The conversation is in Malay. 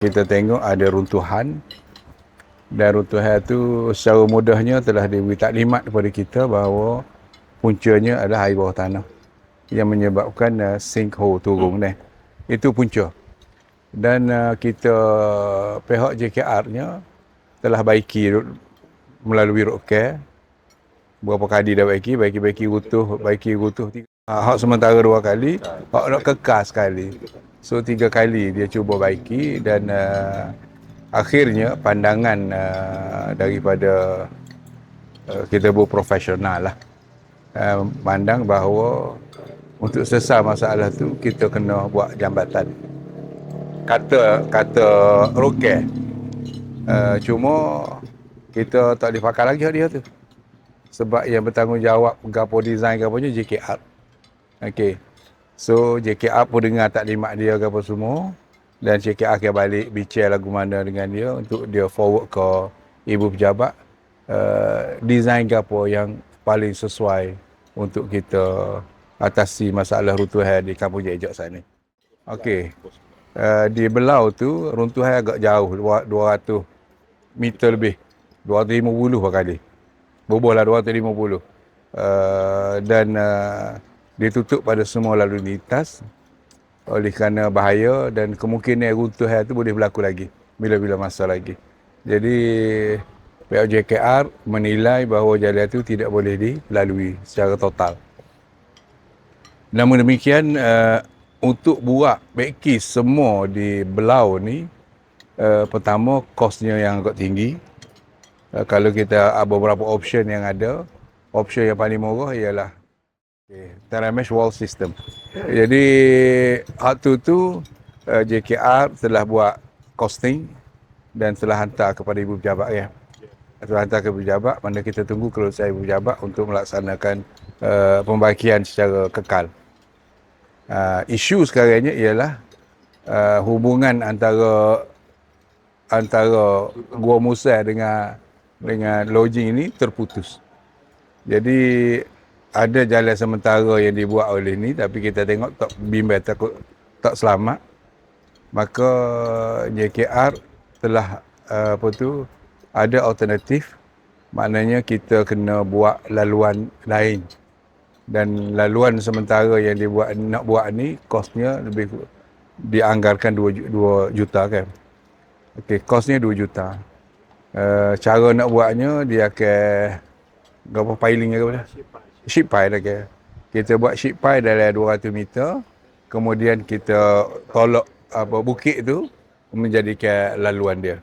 kita tengok ada runtuhan dan runtuhan itu secara mudahnya telah diberi taklimat kepada kita bahawa puncanya adalah air bawah tanah yang menyebabkan uh, sinkhole turun ni. Itu punca. Dan uh, kita pihak JKR-nya telah baiki melalui road care berapa kali dah baiki, baiki-baiki rutuh, baiki rutuh tiga. Hak sementara dua kali, hak nak kekal sekali. So tiga kali dia cuba baiki dan uh, akhirnya pandangan uh, daripada uh, kita berprofesional lah. Uh, pandang bahawa untuk selesai masalah tu kita kena buat jambatan. Kata kata roket. Uh, cuma kita tak boleh pakai lagi dia tu. Sebab yang bertanggungjawab gapo design gapo JKR okey So JKR pun dengar taklimat dia ke apa semua dan JKR akan balik bicara lagu mana dengan dia untuk dia forward ke ibu pejabat uh, design ke apa yang paling sesuai untuk kita atasi masalah runtuhan di kampung Jejak sana. Okey. Uh, di Belau tu runtuhan agak jauh 200 meter lebih. 250 kali. Bubuh lah 250. Uh, dan uh, ditutup pada semua lalu lintas oleh kerana bahaya dan kemungkinan runtuhan itu boleh berlaku lagi bila-bila masa lagi. Jadi pihak JKR menilai bahawa jalan itu tidak boleh dilalui secara total. Namun demikian uh, untuk buat backcase semua di Belau ni uh, pertama kosnya yang agak tinggi. Uh, kalau kita ada beberapa option yang ada, option yang paling murah ialah Teramesh wall system. Jadi hak tu uh, JKR telah buat costing dan telah hantar kepada ibu pejabat ya. Telah hantar kepada pejabat mana kita tunggu kelulusan ibu pejabat untuk melaksanakan uh, pembagian secara kekal. Uh, isu sekarang ini ialah uh, hubungan antara antara Gua Musa dengan dengan lodging ini terputus. Jadi ada jalan sementara yang dibuat oleh ni tapi kita tengok tak bimbang takut tak selamat. Maka JKR telah uh, apa tu ada alternatif. Maknanya kita kena buat laluan lain. Dan laluan sementara yang dibuat nak buat ni kosnya lebih dianggarkan 2 juta kan. Okey kosnya 2 juta. Uh, cara nak buatnya dia akan berapa piling ke apa sheet pile lagi. Kita buat sheet pile dalam 200 meter. Kemudian kita tolak apa bukit tu menjadikan laluan dia.